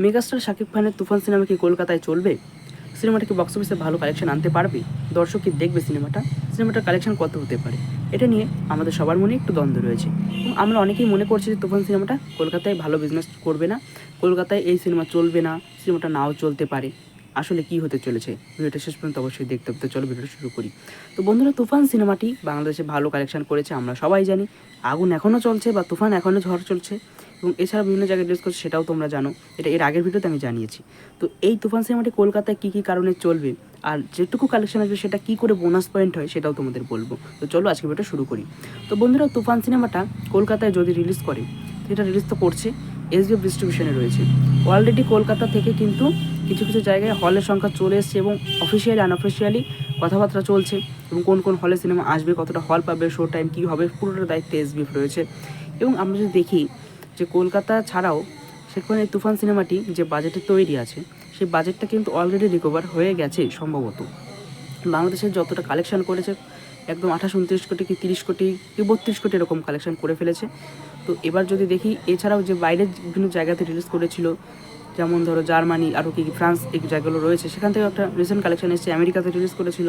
Megastar Shakib খানের তুফান cinema কি কলকাতায় চলবে? সিনেমাটা কি বক্স অফিসে ভালো কালেকশন আনতে পারবে? দর্শক কি দেখবে সিনেমাটা? সিনেমাটার কালেকশন কত হতে পারে? এটা নিয়ে আমাদের সবার মনে একটু দ্বন্দ্ব রয়েছে। এবং আমরা অনেকেই মনে করছি যে তুফান সিনেমাটা কলকাতায় ভালো বিজনেস করবে না, কলকাতায় এই সিনেমা চলবে না, সিনেমাটা নাও চলতে পারে। আসলে কি হতে চলেছে? ভিডিওটা শেষ পর্যন্ত অবশ্যই দেখতে হবে। চলো ভিডিওটা শুরু করি। তো বন্ধুরা, তুফান সিনেমাটি বাংলাদেশে ভালো কালেকশন করেছে আমরা সবাই জানি। আগুন এখনও চলছে বা তুফান এখনও ঝড় চলছে। এবং এছাড়া বিভিন্ন জায়গায় রিলিজ করছে সেটাও তোমরা জানো। এটা এর আগের ভিডিওতে আমি জানিয়েছি। তো এই তুফান সিনেমাটি কলকাতায় কী কী কারণে চলবে আর যেটুকু কালেকশন আসবে, সেটা কী করে বোনাস পয়েন্ট হয়, সেটাও তোমাদের বলব। তো চলো আজকে ভিডিওটা শুরু করি। তো বন্ধুরা, তুফান সিনেমাটা কলকাতায় যদি রিলিজ করে সেটা রিলিজ তো করছে এসবিএফ ডিস্ট্রিবিউশনে রয়েছে। অলরেডি কলকাতা থেকে কিন্তু কিছু কিছু জায়গায় হলের সংখ্যা চলে এসছে এবং অফিসিয়ালি আনঅফিসিয়ালি কথাবার্তা চলছে এবং কোন কোন হলে সিনেমা আসবে, কতটা হল পাবে শো টাইম কী হবে, পুরোটা দায়িত্বে এসবিএফ রয়েছে। এবং আমরা যদি দেখি যে কলকাতা ছাড়াও সেখানে তুফান সিনেমাটি যে বাজেটে তৈরি আছে, সেই বাজেটটা কিন্তু অলরেডি রিকভার হয়ে গেছে সম্ভবত। বাংলাদেশের যতটা কালেকশন করেছে, একদম আঠাশ, উনত্রিশ কোটি কি তিরিশ কোটি কি বত্রিশ কোটি এরকম কালেকশন করে ফেলেছে। তো এবার যদি দেখি, এছাড়াও যে বাইরের বিভিন্ন জায়গাতে রিলিজ করেছিল, যেমন ধরো জার্মানি আরও কি ফ্রান্স এই জায়গাগুলো রয়েছে, সেখান থেকে একটা রিসেন্ট কালেকশন এসছে, আমেরিকাতে রিলিজ করেছিল,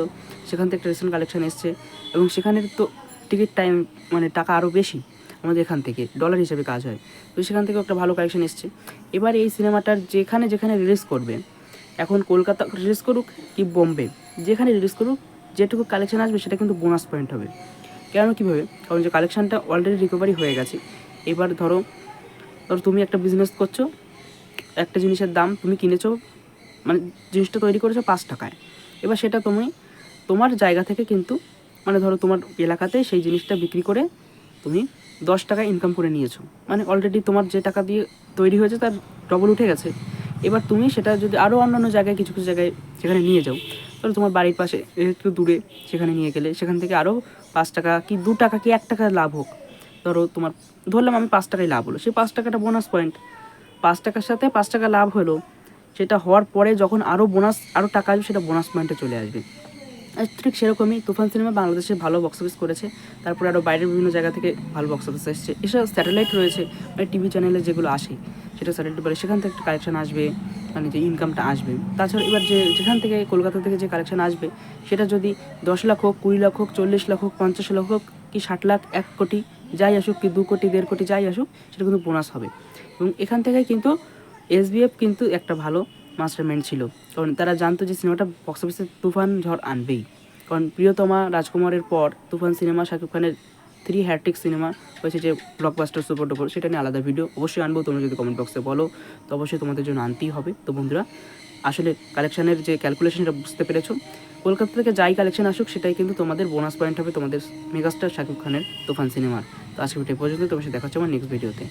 সেখান থেকে একটা রিসেন্ট কালেকশন এসছে, এবং সেখানের তো টিকিট টাইম মানে টাকা আরও বেশি। আমাদের এখান থেকে ডলার হিসেবে কাজ হয়। তো সেখান থেকে একটা ভালো কালেকশন এসছে। এবার এই সিনেমাটার যেখানে যেখানে রিলিজ করবে, এখন কলকাতা রিলিজ করুক কি বোম্বে, যেখানে রিলিজ করুক, যেটুকু কালেকশন আসবে সেটা কিন্তু বোনাস পয়েন্ট হবে। কেন কীভাবে কারণ যে কালেকশনটা অলরেডি রিকভারি হয়ে গেছে। এবার ধরো ধরো তুমি একটা বিজনেস করছ, একটা জিনিসের দাম তুমি কিনেছো মানে জিনিসটা তৈরি করেছ পাঁচ টাকায়। এবার সেটা তুমি তোমার জায়গা থেকে কিন্তু মানে ধরো তোমার এলাকাতে সেই জিনিসটা বিক্রি করে তুমি দশ টাকা ইনকাম করে নিয়েছো। মানে অলরেডি তোমার যে টাকা দিয়ে তৈরি হয়েছে তার ডবল উঠে গেছে। এবার তুমি সেটা যদি আরও অন্যান্য জায়গায় কিছু কিছু জায়গায় সেখানে নিয়ে যাও, তাহলে তোমার বাড়ির পাশে একটু দূরে সেখানে নিয়ে গেলে সেখান থেকে আরও পাঁচ টাকা কি দু টাকা কি এক টাকা লাভ হোক। ধরো তোমার, ধরলাম আমি পাঁচ টাকায় লাভ হলো সেই পাঁচ টাকাটা বোনাস পয়েন্ট পাঁচ টাকার সাথে পাঁচ টাকা লাভ হলো, সেটা হওয়ার পরে যখন আরও বোনাস আরও টাকা আসবে, সেটা বোনাস পয়েন্টে চলে আসবে। ঠিক সেরকমই তুফান সিনেমা বাংলাদেশে ভালো বক্স অফিস করেছে। তারপরে আরও বাইরের বিভিন্ন জায়গা থেকে ভালো বক্স অফিস এসছে। এসব স্যাটেলাইট রয়েছে মানে টিভি চ্যানেলে যেগুলো আসে, সেটা স্যাটেলাইট বলে সেখান থেকে একটা কালেকশন আসবে মানে যে ইনকামটা আসবে। তাছাড়া এবার যে যেখান থেকে কলকাতা থেকে যে কালেকশন আসবে, সেটা যদি দশ লাখ হোক, কুড়ি লাখ হোক, চল্লিশ লাখ হোক, পঞ্চাশ লাখ হোক, কি ষাট লাখ, এক কোটি যাই আসুক, কি দু কোটি, দেড় কোটি যাই আসুক, সেটা কিন্তু বোনাস হবে। এবং এখান থেকে কিন্তু এসবিএফ কিন্তু একটা ভালো মাস্টার মাইন্ড ছিল। কারণ তারা জানতো যে সিনেমাটা বক্স অফিসে তুফান ঝড় আনবেই। কারণ প্রিয়তমা রাজকুমারের পর তুফান সিনেমা, শাকিব খানের থ্রি হ্যাট্রিক সিনেমা হয়েছে যে ব্লকবাস্টার সুপার ডুপার সেটা নিয়ে আলাদা ভিডিও অবশ্যই আনব, তোমরা যদি কমেন্ট বক্সে বলো, তো অবশ্যই তোমাদের জন্য আনতেই হবে। তো বন্ধুরা, আসলে কালেকশানের যে ক্যালকুলেশন সেটা বুঝতে পেরেছ। কলকাতা থেকে যাই কালেকশন আসুক, সেটাই কিন্তু তোমাদের বোনাস পয়েন্ট হবে তোমাদের মেগাস্টার শাকিব খানের তুফান সিনেমার তো আজকে ভিডিও পর্যন্ত তোমার সাথে দেখা হচ্ছে আমার নেক্সট ভিডিওতে